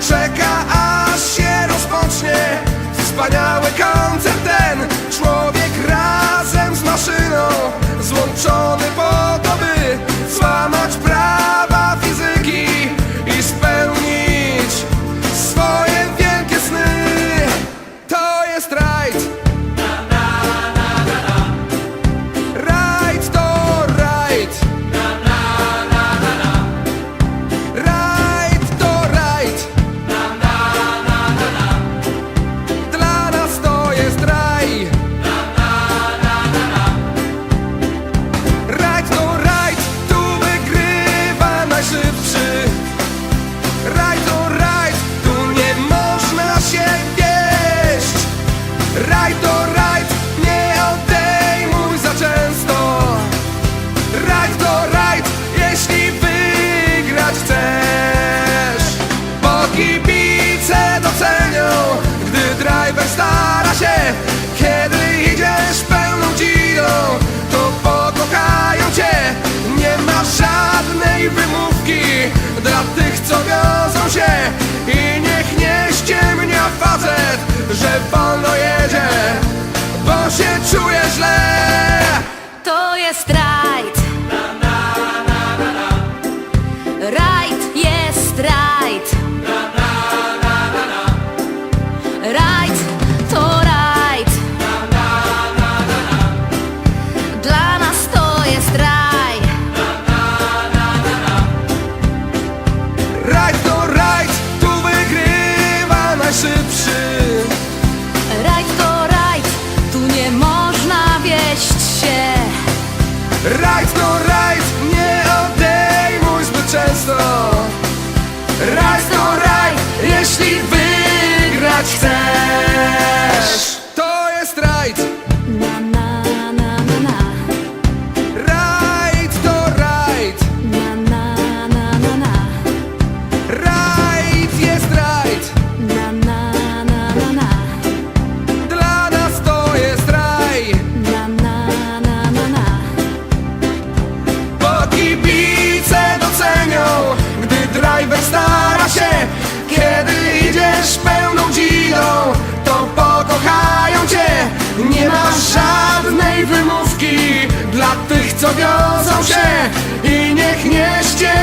Czeka aż się rozpocznie. Wspaniały koncert ten. Człowiek razem z maszyną Złączony że wolno jedzie Bo się czuję źle. To jest rajd. Rajd jest rajd. jeśli wygrać chcesz. co wiązał się i niech nie ścieżą.